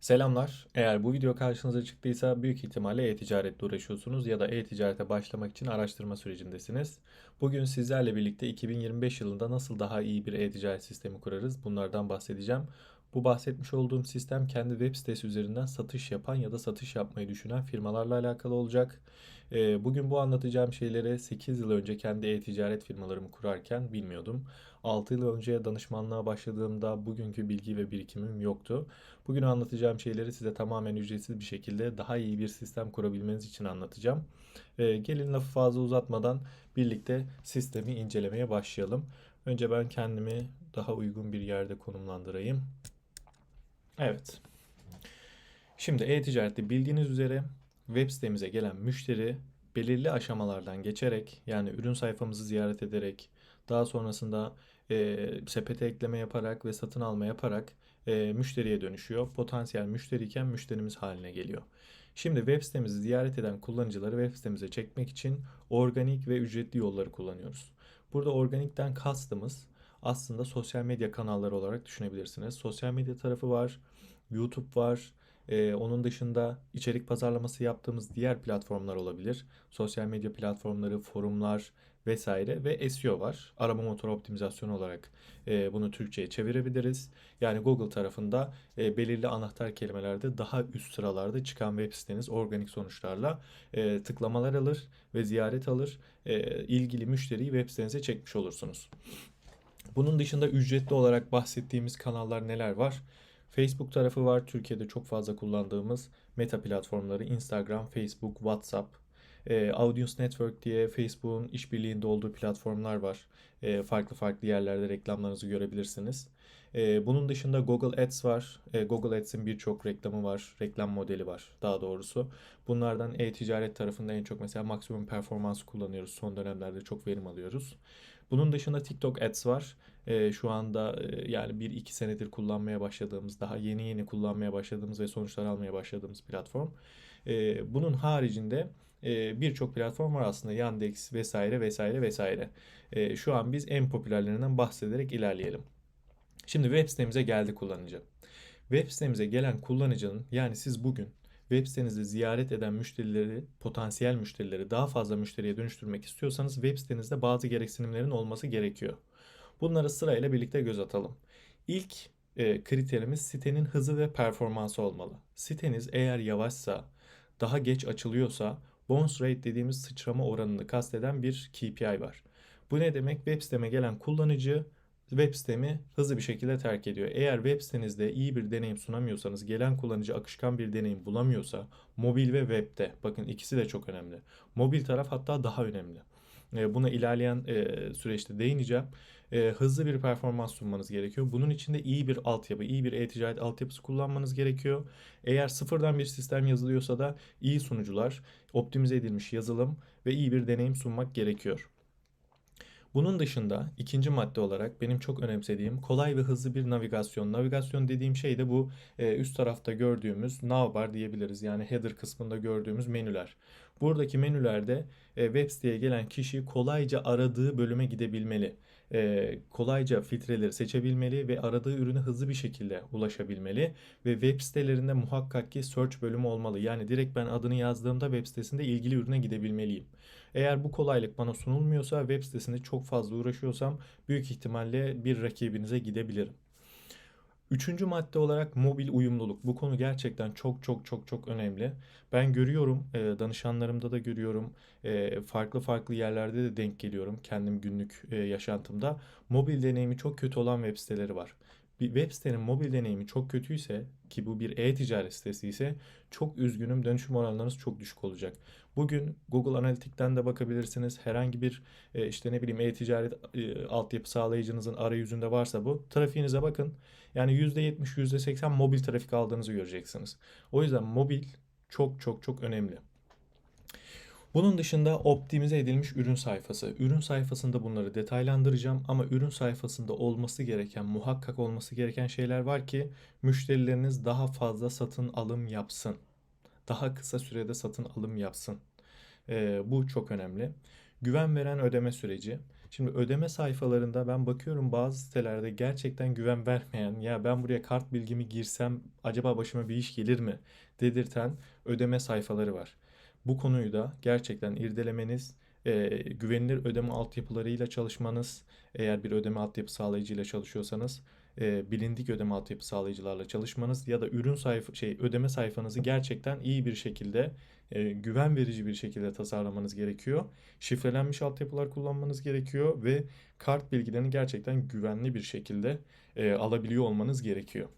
Selamlar. Eğer bu video karşınıza çıktıysa büyük ihtimalle e-ticaretle uğraşıyorsunuz ya da e-ticarete başlamak için araştırma sürecindesiniz. Bugün sizlerle birlikte 2025 yılında nasıl daha iyi bir e-ticaret sistemi kurarız bunlardan bahsedeceğim. Bu bahsetmiş olduğum sistem kendi web sitesi üzerinden satış yapan ya da satış yapmayı düşünen firmalarla alakalı olacak. Ee, Bugün bu anlatacağım şeyleri 8 yıl önce kendi e-ticaret firmalarımı kurarken bilmiyordum. 6 yıl önce danışmanlığa başladığımda bugünkü bilgi ve birikimim yoktu. Bugün anlatacağım şeyleri size tamamen ücretsiz bir şekilde daha iyi bir sistem kurabilmeniz için anlatacağım. Ee, gelin lafı fazla uzatmadan birlikte sistemi incelemeye başlayalım. Önce ben kendimi daha uygun bir yerde konumlandırayım. Evet. Şimdi e-ticarette bildiğiniz üzere web sitemize gelen müşteri belirli aşamalardan geçerek yani ürün sayfamızı ziyaret ederek daha sonrasında e, sepete ekleme yaparak ve satın alma yaparak e, müşteriye dönüşüyor. Potansiyel müşteriyken müşterimiz haline geliyor. Şimdi web sitemizi ziyaret eden kullanıcıları web sitemize çekmek için organik ve ücretli yolları kullanıyoruz. Burada organikten kastımız aslında sosyal medya kanalları olarak düşünebilirsiniz. Sosyal medya tarafı var, YouTube var. Ee, onun dışında içerik pazarlaması yaptığımız diğer platformlar olabilir. Sosyal medya platformları, forumlar vesaire ve SEO var. Arama motoru optimizasyonu olarak e, bunu Türkçe'ye çevirebiliriz. Yani Google tarafında e, belirli anahtar kelimelerde daha üst sıralarda çıkan web siteniz organik sonuçlarla e, tıklamalar alır ve ziyaret alır. E, ilgili müşteriyi web sitenize çekmiş olursunuz. Bunun dışında ücretli olarak bahsettiğimiz kanallar neler var? Facebook tarafı var. Türkiye'de çok fazla kullandığımız meta platformları Instagram, Facebook, WhatsApp. E, Audience Network diye Facebook'un işbirliğinde olduğu platformlar var. E, farklı farklı yerlerde reklamlarınızı görebilirsiniz. E, bunun dışında Google Ads var. E, Google Ads'in birçok reklamı var. Reklam modeli var daha doğrusu. Bunlardan e-ticaret tarafında en çok mesela maksimum performans kullanıyoruz. Son dönemlerde çok verim alıyoruz. Bunun dışında TikTok Ads var. E, şu anda e, yani bir iki senedir kullanmaya başladığımız, daha yeni yeni kullanmaya başladığımız ve sonuçlar almaya başladığımız platform. E, bunun haricinde e, birçok platform var aslında. Yandex vesaire vesaire vesaire. E, şu an biz en popülerlerinden bahsederek ilerleyelim. Şimdi web sitemize geldi kullanıcı. Web sitemize gelen kullanıcının yani siz bugün web sitenizi ziyaret eden müşterileri, potansiyel müşterileri daha fazla müşteriye dönüştürmek istiyorsanız web sitenizde bazı gereksinimlerin olması gerekiyor. Bunları sırayla birlikte göz atalım. İlk e, kriterimiz sitenin hızı ve performansı olmalı. Siteniz eğer yavaşsa, daha geç açılıyorsa bounce rate dediğimiz sıçrama oranını kasteden bir KPI var. Bu ne demek? Web siteme gelen kullanıcı web sitemi hızlı bir şekilde terk ediyor. Eğer web sitenizde iyi bir deneyim sunamıyorsanız, gelen kullanıcı akışkan bir deneyim bulamıyorsa, mobil ve webde, bakın ikisi de çok önemli. Mobil taraf hatta daha önemli. E, buna ilerleyen e, süreçte değineceğim. E, hızlı bir performans sunmanız gerekiyor. Bunun için de iyi bir altyapı, iyi bir e-ticaret altyapısı kullanmanız gerekiyor. Eğer sıfırdan bir sistem yazılıyorsa da iyi sunucular, optimize edilmiş yazılım ve iyi bir deneyim sunmak gerekiyor. Bunun dışında ikinci madde olarak benim çok önemsediğim kolay ve hızlı bir navigasyon. Navigasyon dediğim şey de bu e, üst tarafta gördüğümüz navbar diyebiliriz. Yani header kısmında gördüğümüz menüler. Buradaki menülerde e, web siteye gelen kişi kolayca aradığı bölüme gidebilmeli. E, kolayca filtreleri seçebilmeli ve aradığı ürüne hızlı bir şekilde ulaşabilmeli. Ve web sitelerinde muhakkak ki search bölümü olmalı. Yani direkt ben adını yazdığımda web sitesinde ilgili ürüne gidebilmeliyim. Eğer bu kolaylık bana sunulmuyorsa web sitesinde çok fazla uğraşıyorsam büyük ihtimalle bir rakibinize gidebilirim. Üçüncü madde olarak mobil uyumluluk. Bu konu gerçekten çok çok çok çok önemli. Ben görüyorum, e, danışanlarımda da görüyorum, e, farklı farklı yerlerde de denk geliyorum kendim günlük e, yaşantımda. Mobil deneyimi çok kötü olan web siteleri var bir web sitenin mobil deneyimi çok kötüyse ki bu bir e-ticaret sitesi ise çok üzgünüm dönüşüm oranlarınız çok düşük olacak. Bugün Google Analytics'ten de bakabilirsiniz. Herhangi bir e, işte ne bileyim e-ticaret e, altyapı sağlayıcınızın arayüzünde varsa bu trafiğinize bakın. Yani %70 %80 mobil trafik aldığınızı göreceksiniz. O yüzden mobil çok çok çok önemli. Bunun dışında optimize edilmiş ürün sayfası. Ürün sayfasında bunları detaylandıracağım ama ürün sayfasında olması gereken, muhakkak olması gereken şeyler var ki müşterileriniz daha fazla satın alım yapsın. Daha kısa sürede satın alım yapsın. Ee, bu çok önemli. Güven veren ödeme süreci. Şimdi ödeme sayfalarında ben bakıyorum bazı sitelerde gerçekten güven vermeyen ya ben buraya kart bilgimi girsem acaba başıma bir iş gelir mi dedirten ödeme sayfaları var. Bu konuyu da gerçekten irdelemeniz, e, güvenilir ödeme altyapılarıyla çalışmanız, eğer bir ödeme altyapı sağlayıcıyla çalışıyorsanız e, bilindik ödeme altyapı sağlayıcılarla çalışmanız ya da ürün sayfa şey ödeme sayfanızı gerçekten iyi bir şekilde e, güven verici bir şekilde tasarlamanız gerekiyor. Şifrelenmiş altyapılar kullanmanız gerekiyor ve kart bilgilerini gerçekten güvenli bir şekilde e, alabiliyor olmanız gerekiyor.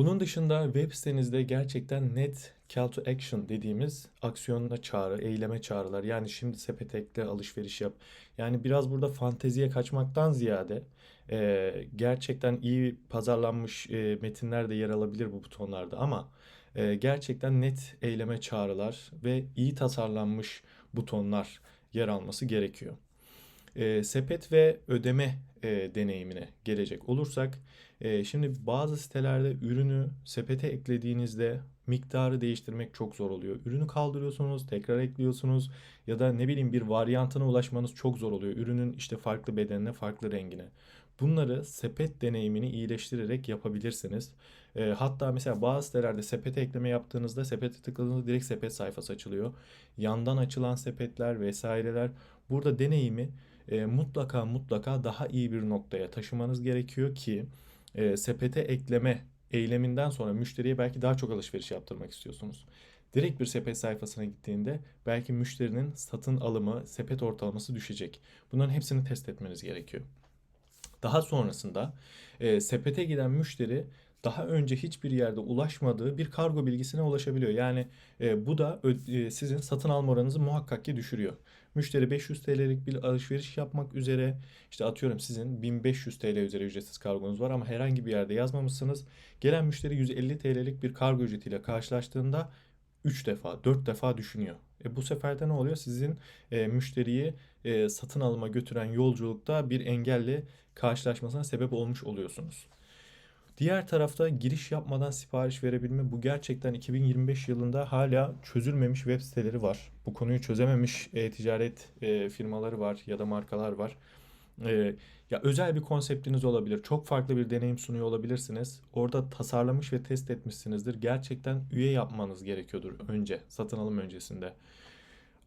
Bunun dışında web sitenizde gerçekten net call to action dediğimiz aksiyona çağrı, eyleme çağrılar. Yani şimdi sepet ekle, alışveriş yap. Yani biraz burada fanteziye kaçmaktan ziyade e, gerçekten iyi pazarlanmış e, metinler de yer alabilir bu butonlarda ama e, gerçekten net eyleme çağrılar ve iyi tasarlanmış butonlar yer alması gerekiyor. E, sepet ve ödeme e, deneyimine gelecek olursak, e, şimdi bazı sitelerde ürünü sepete eklediğinizde miktarı değiştirmek çok zor oluyor. Ürünü kaldırıyorsunuz, tekrar ekliyorsunuz ya da ne bileyim bir varyantına ulaşmanız çok zor oluyor. Ürünün işte farklı bedenine, farklı rengine. Bunları sepet deneyimini iyileştirerek yapabilirsiniz. E, hatta mesela bazı sitelerde sepete ekleme yaptığınızda sepete tıkladığınızda direkt sepet sayfası açılıyor. Yandan açılan sepetler vesaireler. Burada deneyimi e, mutlaka mutlaka daha iyi bir noktaya taşımanız gerekiyor ki e, sepete ekleme eyleminden sonra müşteriye belki daha çok alışveriş yaptırmak istiyorsunuz. Direkt bir sepet sayfasına gittiğinde belki müşterinin satın alımı, sepet ortalaması düşecek. Bunların hepsini test etmeniz gerekiyor. Daha sonrasında e, sepete giden müşteri daha önce hiçbir yerde ulaşmadığı bir kargo bilgisine ulaşabiliyor. Yani e, bu da e, sizin satın alma oranınızı muhakkak ki düşürüyor. Müşteri 500 TL'lik bir alışveriş yapmak üzere işte atıyorum sizin 1500 TL üzeri ücretsiz kargonuz var ama herhangi bir yerde yazmamışsınız. Gelen müşteri 150 TL'lik bir kargo ücretiyle karşılaştığında 3 defa 4 defa düşünüyor. E bu sefer de ne oluyor? Sizin e, müşteriyi e, satın alıma götüren yolculukta bir engelle karşılaşmasına sebep olmuş oluyorsunuz. Diğer tarafta giriş yapmadan sipariş verebilme bu gerçekten 2025 yılında hala çözülmemiş web siteleri var. Bu konuyu çözememiş e-ticaret e, firmaları var ya da markalar var. E, ya özel bir konseptiniz olabilir. Çok farklı bir deneyim sunuyor olabilirsiniz. Orada tasarlamış ve test etmişsinizdir. Gerçekten üye yapmanız gerekiyordur önce, satın alım öncesinde.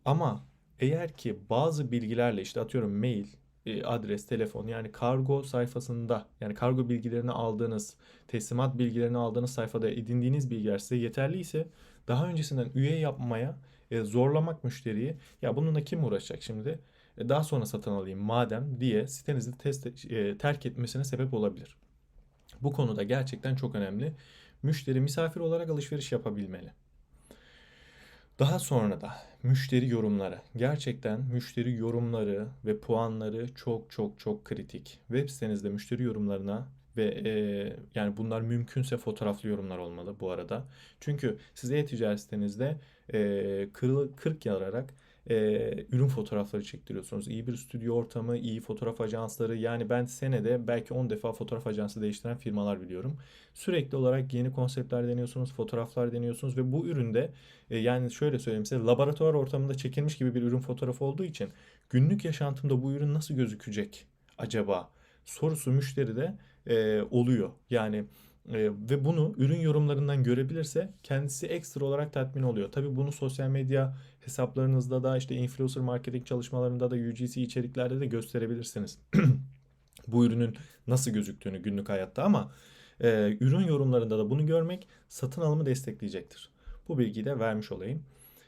Ama eğer ki bazı bilgilerle işte atıyorum mail, e, adres, telefon yani kargo sayfasında yani kargo bilgilerini aldığınız, teslimat bilgilerini aldığınız sayfada edindiğiniz bilgiler size yeterli ise daha öncesinden üye yapmaya e, zorlamak müşteriyi ya bununla kim uğraşacak şimdi? E, daha sonra satın alayım madem diye sitenizi test, e, terk etmesine sebep olabilir. Bu konuda gerçekten çok önemli. Müşteri misafir olarak alışveriş yapabilmeli. Daha sonra da müşteri yorumları. Gerçekten müşteri yorumları ve puanları çok çok çok kritik. Web sitenizde müşteri yorumlarına ve e, yani bunlar mümkünse fotoğraflı yorumlar olmalı bu arada. Çünkü siz e-ticaret sitenizde e, 40 yararak e, ürün fotoğrafları çektiriyorsunuz. İyi bir stüdyo ortamı, iyi fotoğraf ajansları. Yani ben senede belki 10 defa fotoğraf ajansı değiştiren firmalar biliyorum. Sürekli olarak yeni konseptler deniyorsunuz, fotoğraflar deniyorsunuz ve bu üründe e, yani şöyle söyleyeyim size laboratuvar ortamında çekilmiş gibi bir ürün fotoğrafı olduğu için günlük yaşantımda bu ürün nasıl gözükecek acaba sorusu müşteride e, oluyor. Yani ve bunu ürün yorumlarından görebilirse kendisi ekstra olarak tatmin oluyor. Tabi bunu sosyal medya hesaplarınızda da işte influencer marketing çalışmalarında da UGC içeriklerde de gösterebilirsiniz. Bu ürünün nasıl gözüktüğünü günlük hayatta ama e, ürün yorumlarında da bunu görmek satın alımı destekleyecektir. Bu bilgiyi de vermiş olayım.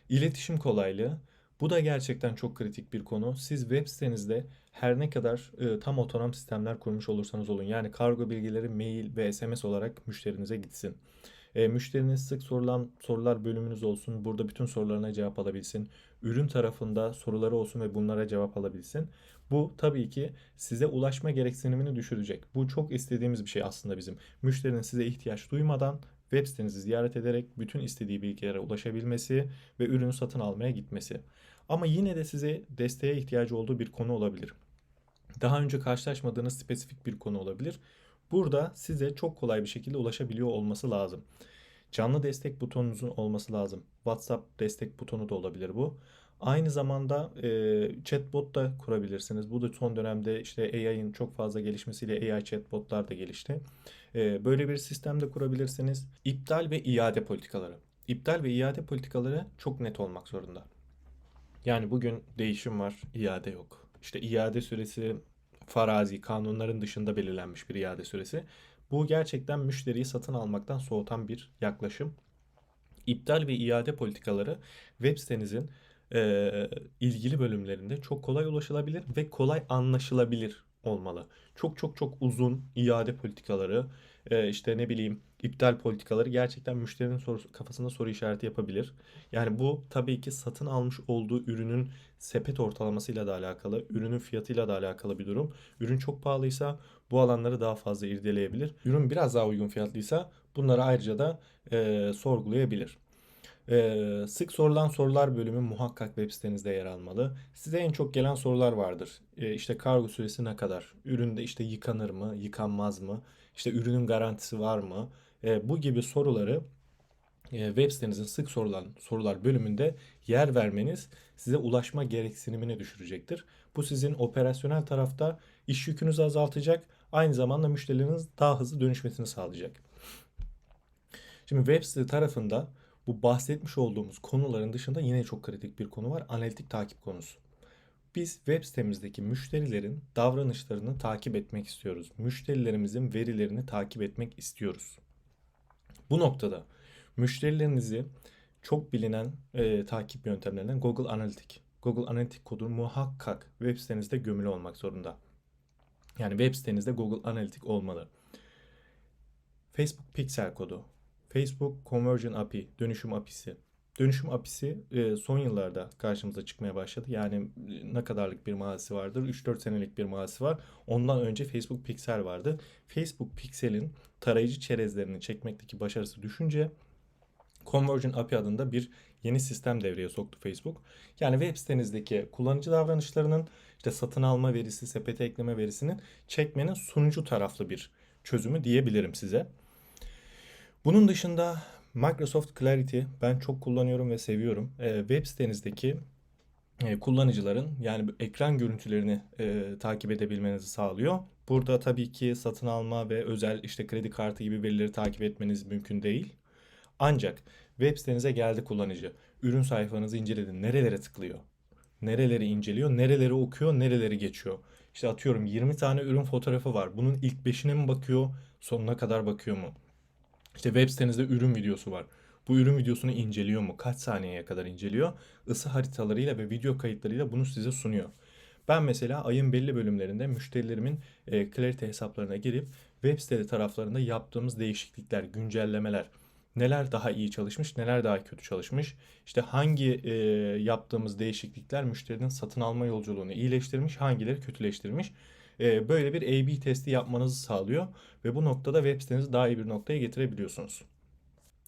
İletişim kolaylığı. Bu da gerçekten çok kritik bir konu. Siz web sitenizde her ne kadar e, tam otonom sistemler kurmuş olursanız olun yani kargo bilgileri mail ve SMS olarak müşterinize gitsin. E, müşteriniz sık sorulan sorular bölümünüz olsun. Burada bütün sorularına cevap alabilsin. Ürün tarafında soruları olsun ve bunlara cevap alabilsin. Bu tabii ki size ulaşma gereksinimini düşürecek. Bu çok istediğimiz bir şey aslında bizim. Müşterinin size ihtiyaç duymadan web sitenizi ziyaret ederek bütün istediği bilgilere ulaşabilmesi ve ürünü satın almaya gitmesi. Ama yine de size desteğe ihtiyacı olduğu bir konu olabilir. Daha önce karşılaşmadığınız spesifik bir konu olabilir. Burada size çok kolay bir şekilde ulaşabiliyor olması lazım. Canlı destek butonunuzun olması lazım. WhatsApp destek butonu da olabilir bu. Aynı zamanda e, chatbot da kurabilirsiniz. Bu da son dönemde işte AI'ın çok fazla gelişmesiyle AI chatbotlar da gelişti. E, böyle bir sistem de kurabilirsiniz. İptal ve iade politikaları. İptal ve iade politikaları çok net olmak zorunda. Yani bugün değişim var, iade yok. İşte iade süresi farazi kanunların dışında belirlenmiş bir iade süresi. Bu gerçekten müşteriyi satın almaktan soğutan bir yaklaşım. İptal ve iade politikaları web sitenizin e, ilgili bölümlerinde çok kolay ulaşılabilir ve kolay anlaşılabilir olmalı. Çok çok çok uzun iade politikaları, e, işte ne bileyim iptal politikaları gerçekten müşterinin soru, kafasında soru işareti yapabilir. Yani bu tabii ki satın almış olduğu ürünün sepet ortalamasıyla da alakalı, ürünün fiyatıyla da alakalı bir durum. Ürün çok pahalıysa bu alanları daha fazla irdeleyebilir. Ürün biraz daha uygun fiyatlıysa bunları ayrıca da e, sorgulayabilir. Ee, sık sorulan sorular bölümü muhakkak web sitenizde yer almalı. Size en çok gelen sorular vardır. Ee, işte kargo süresi ne kadar? Üründe işte yıkanır mı, yıkanmaz mı? İşte ürünün garantisi var mı? Ee, bu gibi soruları e, web sitenizin sık sorulan sorular bölümünde yer vermeniz size ulaşma gereksinimini düşürecektir. Bu sizin operasyonel tarafta iş yükünüzü azaltacak, aynı zamanda müşterileriniz daha hızlı dönüşmesini sağlayacak. Şimdi web site tarafında bu bahsetmiş olduğumuz konuların dışında yine çok kritik bir konu var. Analitik takip konusu. Biz web sitemizdeki müşterilerin davranışlarını takip etmek istiyoruz. Müşterilerimizin verilerini takip etmek istiyoruz. Bu noktada müşterilerinizi çok bilinen e, takip yöntemlerinden Google Analytics. Google Analytics kodu muhakkak web sitenizde gömülü olmak zorunda. Yani web sitenizde Google Analytics olmalı. Facebook Pixel kodu, Facebook Conversion API, dönüşüm API'si. Dönüşüm API'si e, son yıllarda karşımıza çıkmaya başladı. Yani e, ne kadarlık bir mazisi vardır? 3-4 senelik bir mazisi var. Ondan önce Facebook Pixel vardı. Facebook Pixel'in tarayıcı çerezlerini çekmekteki başarısı düşünce Conversion API adında bir yeni sistem devreye soktu Facebook. Yani web sitenizdeki kullanıcı davranışlarının işte satın alma verisi, sepete ekleme verisinin çekmenin sunucu taraflı bir çözümü diyebilirim size. Bunun dışında Microsoft Clarity ben çok kullanıyorum ve seviyorum. E, web sitenizdeki e, kullanıcıların yani ekran görüntülerini e, takip edebilmenizi sağlıyor. Burada tabii ki satın alma ve özel işte kredi kartı gibi verileri takip etmeniz mümkün değil. Ancak web sitenize geldi kullanıcı. Ürün sayfanızı inceledi. Nerelere tıklıyor? Nereleri inceliyor? Nereleri okuyor? Nereleri geçiyor? İşte atıyorum 20 tane ürün fotoğrafı var. Bunun ilk 5'ine mi bakıyor? Sonuna kadar bakıyor mu? İşte web sitenizde ürün videosu var. Bu ürün videosunu inceliyor mu? Kaç saniyeye kadar inceliyor? Isı haritalarıyla ve video kayıtlarıyla bunu size sunuyor. Ben mesela ayın belli bölümlerinde müşterilerimin e, Clarity hesaplarına girip web siteli taraflarında yaptığımız değişiklikler, güncellemeler, neler daha iyi çalışmış, neler daha kötü çalışmış, işte hangi e, yaptığımız değişiklikler müşterinin satın alma yolculuğunu iyileştirmiş, hangileri kötüleştirmiş e, böyle bir A-B testi yapmanızı sağlıyor ve bu noktada web sitenizi daha iyi bir noktaya getirebiliyorsunuz.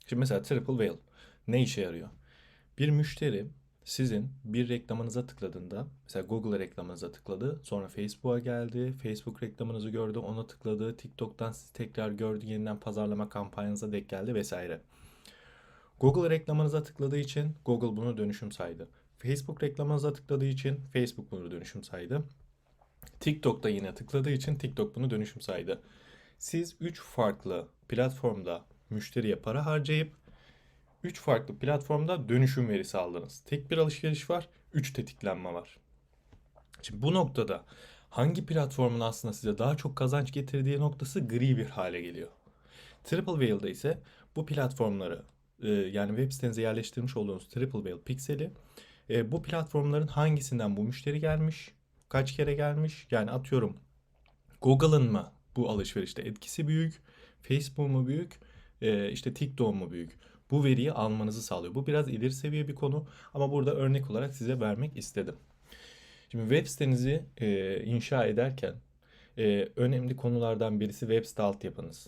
Şimdi mesela Triple Whale ne işe yarıyor? Bir müşteri sizin bir reklamınıza tıkladığında mesela Google reklamınıza tıkladı sonra Facebook'a geldi Facebook reklamınızı gördü ona tıkladı TikTok'tan sizi tekrar gördü yeniden pazarlama kampanyanıza denk geldi vesaire. Google reklamınıza tıkladığı için Google bunu dönüşüm saydı. Facebook reklamınıza tıkladığı için Facebook bunu dönüşüm saydı. TikTok'ta yine tıkladığı için TikTok bunu dönüşüm saydı. Siz 3 farklı platformda müşteriye para harcayıp 3 farklı platformda dönüşüm verisi aldınız. Tek bir alışveriş var, 3 tetiklenme var. Şimdi bu noktada hangi platformun aslında size daha çok kazanç getirdiği noktası gri bir hale geliyor. Triple Whale'da ise bu platformları e, yani web sitenize yerleştirmiş olduğunuz Triple Whale pikseli e, bu platformların hangisinden bu müşteri gelmiş, kaç kere gelmiş? Yani atıyorum Google'ın mı bu alışverişte etkisi büyük? Facebook mu büyük? E, işte TikTok mu büyük? Bu veriyi almanızı sağlıyor. Bu biraz ileri seviye bir konu ama burada örnek olarak size vermek istedim. Şimdi web sitenizi e, inşa ederken e, önemli konulardan birisi web site altyapınız.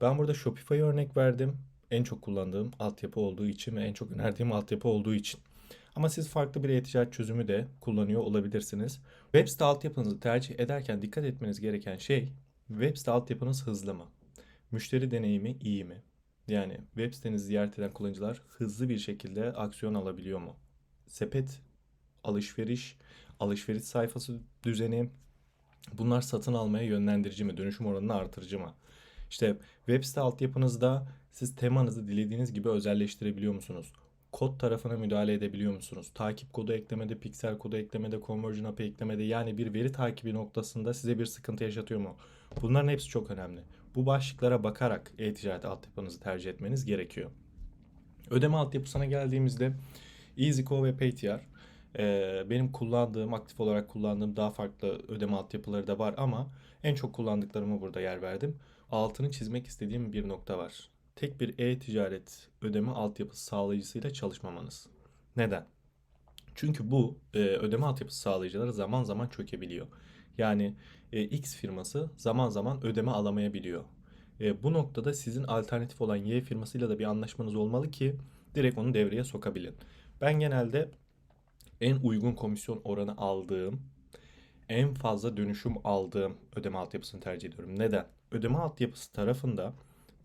Ben burada Shopify örnek verdim. En çok kullandığım altyapı olduğu için ve en çok önerdiğim altyapı olduğu için. Ama siz farklı bir e-ticaret çözümü de kullanıyor olabilirsiniz. Web site altyapınızı tercih ederken dikkat etmeniz gereken şey web site altyapınız hızlı mı? Müşteri deneyimi iyi mi? Yani web sitenizi ziyaret eden kullanıcılar hızlı bir şekilde aksiyon alabiliyor mu? Sepet alışveriş, alışveriş sayfası düzeni, bunlar satın almaya yönlendirici mi, dönüşüm oranını artırıcı mı? İşte web site altyapınızda siz temanızı dilediğiniz gibi özelleştirebiliyor musunuz? Kod tarafına müdahale edebiliyor musunuz? Takip kodu eklemede, piksel kodu eklemede, conversion API eklemede yani bir veri takibi noktasında size bir sıkıntı yaşatıyor mu? Bunların hepsi çok önemli. Bu başlıklara bakarak e-ticaret altyapınızı tercih etmeniz gerekiyor. Ödeme altyapısına geldiğimizde EasyCo ve Paytr e, benim kullandığım, aktif olarak kullandığım daha farklı ödeme altyapıları da var ama en çok kullandıklarımı burada yer verdim. Altını çizmek istediğim bir nokta var. Tek bir e-ticaret ödeme altyapısı sağlayıcısıyla çalışmamanız. Neden? Çünkü bu e, ödeme altyapısı sağlayıcıları zaman zaman çökebiliyor. Yani e, X firması zaman zaman ödeme alamayabiliyor. E, bu noktada sizin alternatif olan Y firmasıyla da bir anlaşmanız olmalı ki direkt onu devreye sokabilin. Ben genelde en uygun komisyon oranı aldığım, en fazla dönüşüm aldığım ödeme altyapısını tercih ediyorum. Neden? Ödeme altyapısı tarafında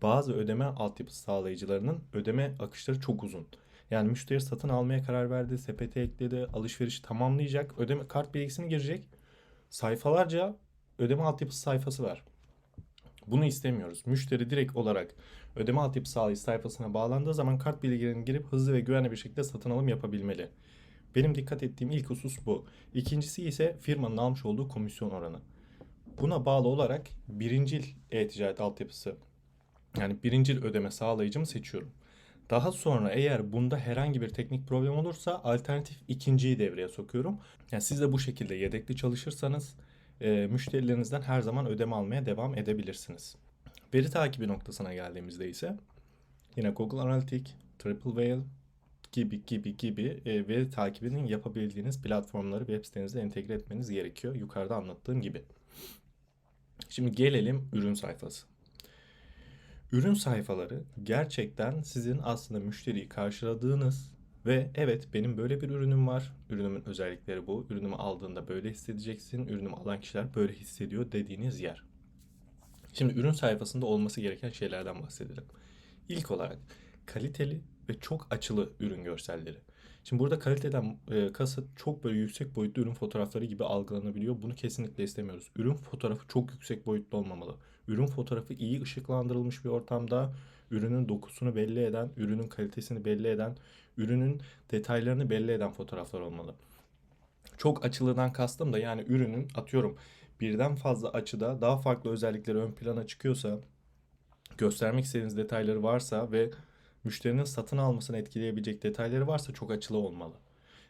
bazı ödeme altyapısı sağlayıcılarının ödeme akışları çok uzun. Yani müşteri satın almaya karar verdi, sepete ekledi, alışverişi tamamlayacak, ödeme kart bilgisini girecek. Sayfalarca ödeme altyapısı sayfası var. Bunu istemiyoruz. Müşteri direkt olarak ödeme altyapısı sağlayıcı sayfasına bağlandığı zaman kart bilgilerini girip hızlı ve güvenli bir şekilde satın alım yapabilmeli. Benim dikkat ettiğim ilk husus bu. İkincisi ise firmanın almış olduğu komisyon oranı. Buna bağlı olarak birincil e-ticaret altyapısı yani birincil ödeme sağlayıcımı seçiyorum. Daha sonra eğer bunda herhangi bir teknik problem olursa alternatif ikinciyi devreye sokuyorum. Yani siz de bu şekilde yedekli çalışırsanız e, müşterilerinizden her zaman ödeme almaya devam edebilirsiniz. Veri takibi noktasına geldiğimizde ise yine Google Analytics, Triple Whale gibi gibi gibi e, veri takibinin yapabildiğiniz platformları web sitenizde entegre etmeniz gerekiyor. Yukarıda anlattığım gibi. Şimdi gelelim ürün sayfası. Ürün sayfaları gerçekten sizin aslında müşteriyi karşıladığınız ve evet benim böyle bir ürünüm var. Ürünümün özellikleri bu. Ürünümü aldığında böyle hissedeceksin. Ürünümü alan kişiler böyle hissediyor dediğiniz yer. Şimdi ürün sayfasında olması gereken şeylerden bahsedelim. İlk olarak kaliteli ve çok açılı ürün görselleri. Şimdi burada kaliteden e, kasıt çok böyle yüksek boyutlu ürün fotoğrafları gibi algılanabiliyor. Bunu kesinlikle istemiyoruz. Ürün fotoğrafı çok yüksek boyutlu olmamalı. Ürün fotoğrafı iyi ışıklandırılmış bir ortamda ürünün dokusunu belli eden, ürünün kalitesini belli eden, ürünün detaylarını belli eden fotoğraflar olmalı. Çok açılığından kastım da yani ürünün atıyorum birden fazla açıda daha farklı özellikleri ön plana çıkıyorsa, göstermek istediğiniz detayları varsa ve müşterinin satın almasını etkileyebilecek detayları varsa çok açılı olmalı.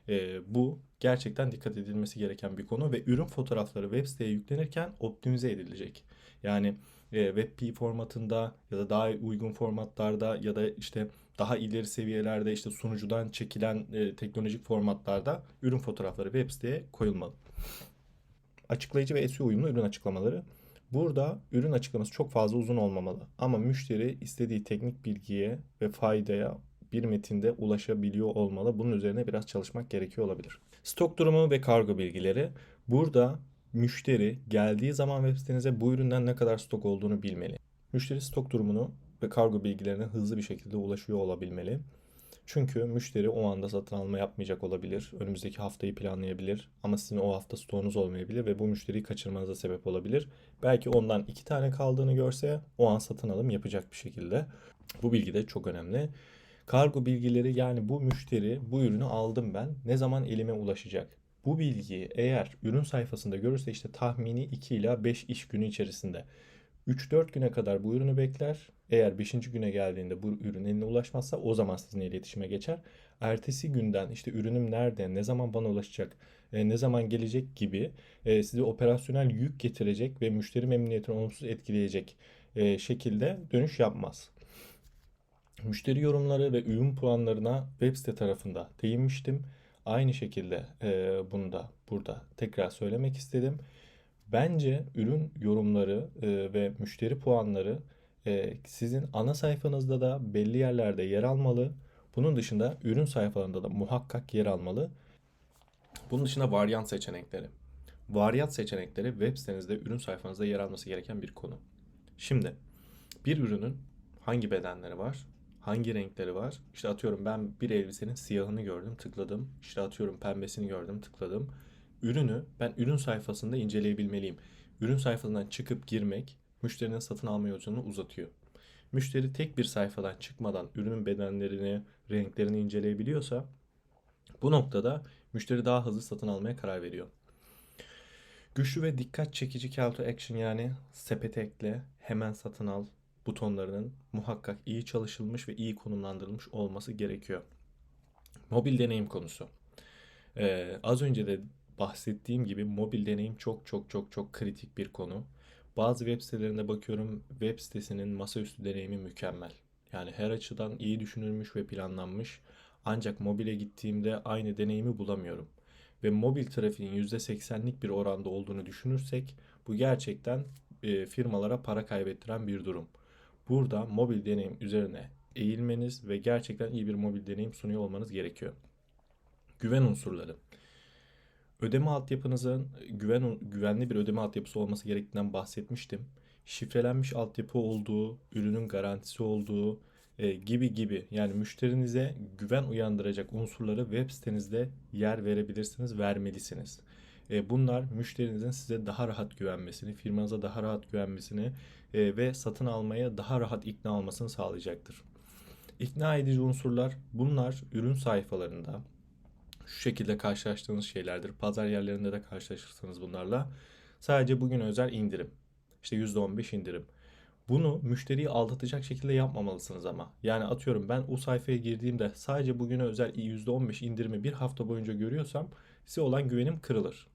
E, bu gerçekten dikkat edilmesi gereken bir konu ve ürün fotoğrafları web siteye yüklenirken optimize edilecek. Yani e, WebP formatında ya da daha uygun formatlarda ya da işte daha ileri seviyelerde işte sunucudan çekilen e, teknolojik formatlarda ürün fotoğrafları web siteye koyulmalı. Açıklayıcı ve SEO uyumlu ürün açıklamaları. Burada ürün açıklaması çok fazla uzun olmamalı. Ama müşteri istediği teknik bilgiye ve faydaya bir metinde ulaşabiliyor olmalı. Bunun üzerine biraz çalışmak gerekiyor olabilir. Stok durumu ve kargo bilgileri. Burada müşteri geldiği zaman web sitenize bu üründen ne kadar stok olduğunu bilmeli. Müşteri stok durumunu ve kargo bilgilerine hızlı bir şekilde ulaşıyor olabilmeli. Çünkü müşteri o anda satın alma yapmayacak olabilir. Önümüzdeki haftayı planlayabilir. Ama sizin o hafta stoğunuz olmayabilir ve bu müşteriyi kaçırmanıza sebep olabilir. Belki ondan iki tane kaldığını görse o an satın alım yapacak bir şekilde. Bu bilgi de çok önemli. Kargo bilgileri yani bu müşteri bu ürünü aldım ben ne zaman elime ulaşacak? Bu bilgiyi eğer ürün sayfasında görürse işte tahmini 2 ila 5 iş günü içerisinde 3-4 güne kadar bu ürünü bekler. Eğer 5. güne geldiğinde bu ürün eline ulaşmazsa o zaman sizinle iletişime geçer. Ertesi günden işte ürünüm nerede, ne zaman bana ulaşacak, e, ne zaman gelecek gibi e, size operasyonel yük getirecek ve müşteri memnuniyetini olumsuz etkileyecek e, şekilde dönüş yapmaz. Müşteri yorumları ve uyum puanlarına web site tarafında değinmiştim. Aynı şekilde e, bunu da burada tekrar söylemek istedim. Bence ürün yorumları e, ve müşteri puanları e, sizin ana sayfanızda da belli yerlerde yer almalı. Bunun dışında ürün sayfalarında da muhakkak yer almalı. Bunun dışında varyant seçenekleri. Varyant seçenekleri web sitenizde ürün sayfanızda yer alması gereken bir konu. Şimdi bir ürünün hangi bedenleri var, Hangi renkleri var? İşte atıyorum ben bir elbisenin siyahını gördüm, tıkladım. İşte atıyorum pembesini gördüm, tıkladım. Ürünü ben ürün sayfasında inceleyebilmeliyim. Ürün sayfasından çıkıp girmek müşterinin satın alma yolculuğunu uzatıyor. Müşteri tek bir sayfadan çıkmadan ürünün bedenlerini, renklerini inceleyebiliyorsa bu noktada müşteri daha hızlı satın almaya karar veriyor. Güçlü ve dikkat çekici call to action yani sepete ekle, hemen satın al butonlarının muhakkak iyi çalışılmış ve iyi konumlandırılmış olması gerekiyor. Mobil deneyim konusu. Ee, az önce de bahsettiğim gibi mobil deneyim çok çok çok çok kritik bir konu. Bazı web sitelerinde bakıyorum web sitesinin masaüstü deneyimi mükemmel. Yani her açıdan iyi düşünülmüş ve planlanmış. Ancak mobile gittiğimde aynı deneyimi bulamıyorum. Ve mobil trafiğin %80'lik bir oranda olduğunu düşünürsek bu gerçekten e, firmalara para kaybettiren bir durum. Burada mobil deneyim üzerine eğilmeniz ve gerçekten iyi bir mobil deneyim sunuyor olmanız gerekiyor. Güven unsurları. Ödeme altyapınızın güven, güvenli bir ödeme altyapısı olması gerektiğinden bahsetmiştim. Şifrelenmiş altyapı olduğu, ürünün garantisi olduğu e, gibi gibi yani müşterinize güven uyandıracak unsurları web sitenizde yer verebilirsiniz, vermelisiniz. E, bunlar müşterinizin size daha rahat güvenmesini, firmanıza daha rahat güvenmesini e, ve satın almaya daha rahat ikna olmasını sağlayacaktır. İkna edici unsurlar bunlar ürün sayfalarında, şu şekilde karşılaştığınız şeylerdir. Pazar yerlerinde de karşılaşırsınız bunlarla. Sadece bugün özel indirim. İşte %15 indirim. Bunu müşteriyi aldatacak şekilde yapmamalısınız ama. Yani atıyorum ben o sayfaya girdiğimde sadece bugüne özel %15 indirimi bir hafta boyunca görüyorsam size olan güvenim kırılır.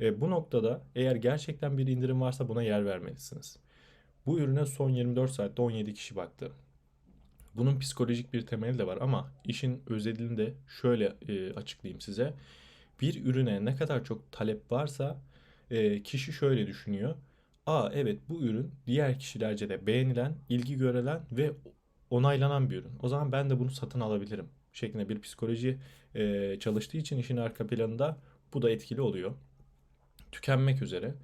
E, bu noktada eğer gerçekten bir indirim varsa buna yer vermelisiniz. Bu ürüne son 24 saatte 17 kişi baktı. Bunun psikolojik bir temeli de var ama işin özelini de şöyle e, açıklayayım size. Bir ürüne ne kadar çok talep varsa e, kişi şöyle düşünüyor. Aa evet bu ürün diğer kişilerce de beğenilen, ilgi görülen ve onaylanan bir ürün. O zaman ben de bunu satın alabilirim şeklinde bir psikoloji e, çalıştığı için işin arka planında bu da etkili oluyor. Tükenmek üzere.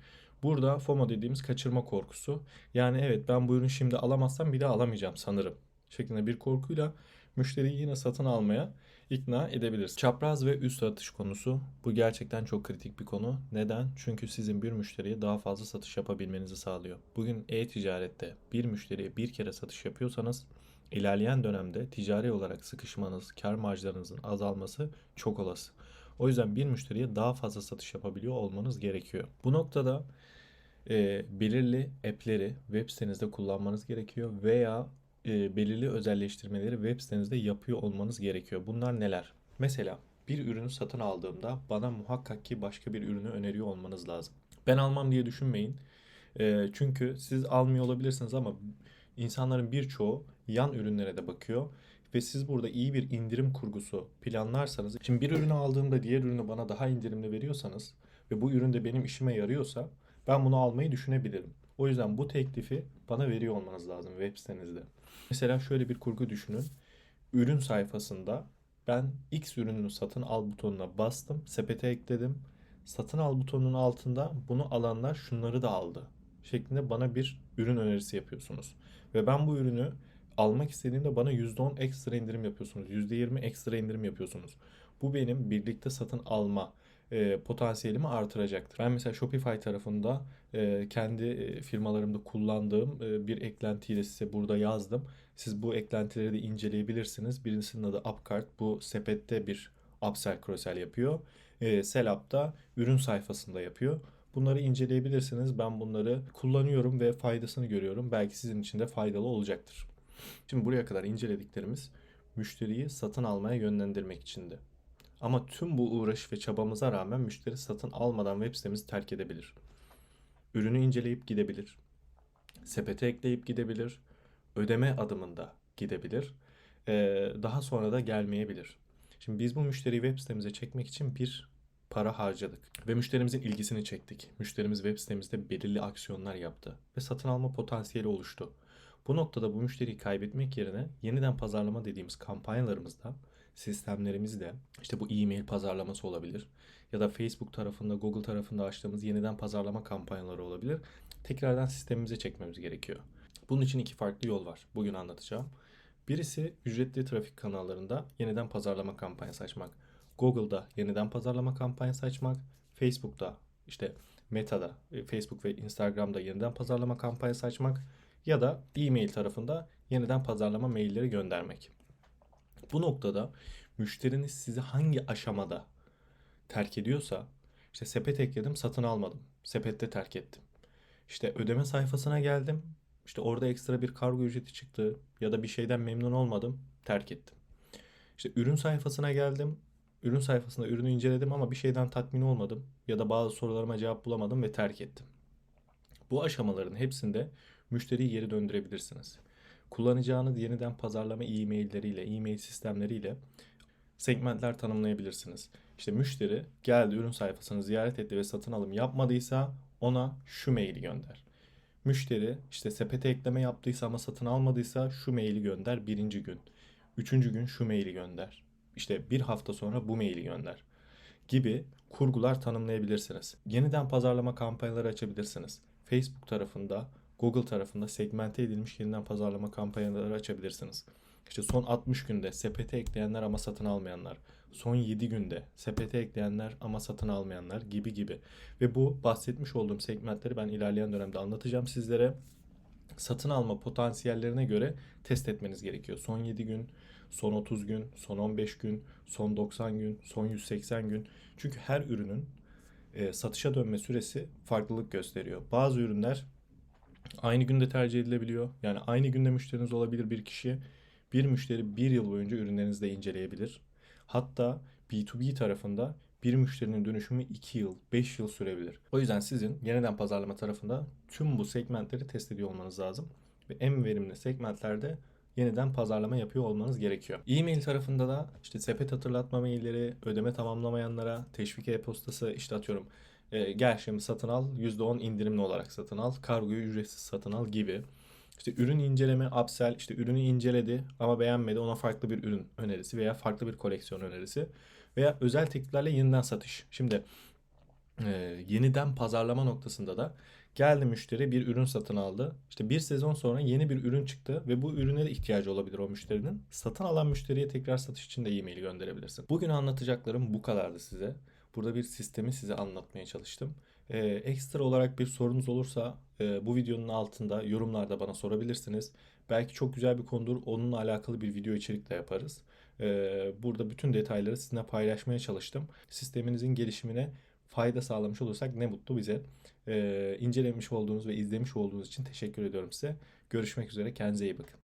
Burada FOMO dediğimiz kaçırma korkusu. Yani evet ben bu ürünü şimdi alamazsam bir daha alamayacağım sanırım şeklinde bir korkuyla müşteriyi yine satın almaya ikna edebiliriz. Çapraz ve üst satış konusu bu gerçekten çok kritik bir konu. Neden? Çünkü sizin bir müşteriye daha fazla satış yapabilmenizi sağlıyor. Bugün e-ticarette bir müşteriye bir kere satış yapıyorsanız ilerleyen dönemde ticari olarak sıkışmanız, kar marjlarınızın azalması çok olası. O yüzden bir müşteriye daha fazla satış yapabiliyor olmanız gerekiyor. Bu noktada e, belirli app'leri web sitenizde kullanmanız gerekiyor veya e, belirli özelleştirmeleri web sitenizde yapıyor olmanız gerekiyor. Bunlar neler? Mesela bir ürünü satın aldığımda bana muhakkak ki başka bir ürünü öneriyor olmanız lazım. Ben almam diye düşünmeyin. E, çünkü siz almıyor olabilirsiniz ama insanların birçoğu yan ürünlere de bakıyor ve siz burada iyi bir indirim kurgusu planlarsanız, şimdi bir ürünü aldığımda diğer ürünü bana daha indirimli veriyorsanız ve bu ürün de benim işime yarıyorsa ben bunu almayı düşünebilirim. O yüzden bu teklifi bana veriyor olmanız lazım web sitenizde. Mesela şöyle bir kurgu düşünün. Ürün sayfasında ben X ürününü satın al butonuna bastım, sepete ekledim. Satın al butonunun altında bunu alanlar şunları da aldı şeklinde bana bir ürün önerisi yapıyorsunuz. Ve ben bu ürünü almak istediğimde bana %10 ekstra indirim yapıyorsunuz. %20 ekstra indirim yapıyorsunuz. Bu benim birlikte satın alma e, potansiyelimi artıracaktır. Ben mesela Shopify tarafında e, kendi e, firmalarımda kullandığım e, bir eklentiyi de size burada yazdım. Siz bu eklentileri de inceleyebilirsiniz. Birincisinin adı Upcart. Bu sepette bir upsell cross-sell yapıyor. E, Selap da ürün sayfasında yapıyor. Bunları inceleyebilirsiniz. Ben bunları kullanıyorum ve faydasını görüyorum. Belki sizin için de faydalı olacaktır. Şimdi buraya kadar incelediklerimiz müşteriyi satın almaya yönlendirmek içindi. Ama tüm bu uğraş ve çabamıza rağmen müşteri satın almadan web sitemizi terk edebilir. Ürünü inceleyip gidebilir. Sepete ekleyip gidebilir. Ödeme adımında gidebilir. Ee, daha sonra da gelmeyebilir. Şimdi biz bu müşteriyi web sitemize çekmek için bir para harcadık ve müşterimizin ilgisini çektik. Müşterimiz web sitemizde belirli aksiyonlar yaptı ve satın alma potansiyeli oluştu. Bu noktada bu müşteriyi kaybetmek yerine yeniden pazarlama dediğimiz kampanyalarımızda sistemlerimizde işte bu e-mail pazarlaması olabilir ya da Facebook tarafında, Google tarafında açtığımız yeniden pazarlama kampanyaları olabilir. Tekrardan sistemimize çekmemiz gerekiyor. Bunun için iki farklı yol var. Bugün anlatacağım. Birisi ücretli trafik kanallarında yeniden pazarlama kampanyası açmak. Google'da yeniden pazarlama kampanyası açmak. Facebook'ta işte Meta'da, e, Facebook ve Instagram'da yeniden pazarlama kampanyası açmak ya da e-mail tarafında yeniden pazarlama mailleri göndermek. Bu noktada müşteriniz sizi hangi aşamada terk ediyorsa işte sepet ekledim satın almadım. Sepette terk ettim. İşte ödeme sayfasına geldim. İşte orada ekstra bir kargo ücreti çıktı ya da bir şeyden memnun olmadım, terk ettim. İşte ürün sayfasına geldim. Ürün sayfasında ürünü inceledim ama bir şeyden tatmin olmadım ya da bazı sorularıma cevap bulamadım ve terk ettim. Bu aşamaların hepsinde müşteriyi geri döndürebilirsiniz. Kullanacağınız yeniden pazarlama e-mailleriyle, e-mail sistemleriyle segmentler tanımlayabilirsiniz. İşte müşteri geldi ürün sayfasını ziyaret etti ve satın alım yapmadıysa ona şu maili gönder. Müşteri işte sepete ekleme yaptıysa ama satın almadıysa şu maili gönder birinci gün. Üçüncü gün şu maili gönder. İşte bir hafta sonra bu maili gönder gibi kurgular tanımlayabilirsiniz. Yeniden pazarlama kampanyaları açabilirsiniz. Facebook tarafında, Google tarafında segmente edilmiş yeniden pazarlama kampanyaları açabilirsiniz. İşte son 60 günde sepete ekleyenler ama satın almayanlar, son 7 günde sepete ekleyenler ama satın almayanlar gibi gibi. Ve bu bahsetmiş olduğum segmentleri ben ilerleyen dönemde anlatacağım sizlere. Satın alma potansiyellerine göre test etmeniz gerekiyor. Son 7 gün, son 30 gün, son 15 gün, son 90 gün, son 180 gün. Çünkü her ürünün e, satışa dönme süresi farklılık gösteriyor. Bazı ürünler aynı günde tercih edilebiliyor. Yani aynı günde müşteriniz olabilir bir kişi. Bir müşteri bir yıl boyunca ürünlerinizi de inceleyebilir. Hatta B2B tarafında bir müşterinin dönüşümü 2 yıl, 5 yıl sürebilir. O yüzden sizin yeniden pazarlama tarafında tüm bu segmentleri test ediyor olmanız lazım. Ve en verimli segmentlerde yeniden pazarlama yapıyor olmanız gerekiyor. E-mail tarafında da işte sepet hatırlatma mailleri, ödeme tamamlamayanlara, teşvik e-postası işte atıyorum e, gel şimdi satın al %10 indirimli olarak satın al, kargoyu ücretsiz satın al gibi. İşte ürün inceleme, upsell, işte ürünü inceledi ama beğenmedi ona farklı bir ürün önerisi veya farklı bir koleksiyon önerisi veya özel tekliflerle yeniden satış. Şimdi e, yeniden pazarlama noktasında da geldi müşteri bir ürün satın aldı. İşte bir sezon sonra yeni bir ürün çıktı ve bu ürüne de ihtiyacı olabilir o müşterinin. Satın alan müşteriye tekrar satış için de e-mail gönderebilirsin. Bugün anlatacaklarım bu kadardı size. Burada bir sistemi size anlatmaya çalıştım. Ee, ekstra olarak bir sorunuz olursa e, bu videonun altında yorumlarda bana sorabilirsiniz. Belki çok güzel bir konudur. Onunla alakalı bir video içerik de yaparız. Ee, burada bütün detayları sizinle paylaşmaya çalıştım. Sisteminizin gelişimine fayda sağlamış olursak ne mutlu bize. Ee, incelemiş olduğunuz ve izlemiş olduğunuz için teşekkür ediyorum size. Görüşmek üzere. Kendinize iyi bakın.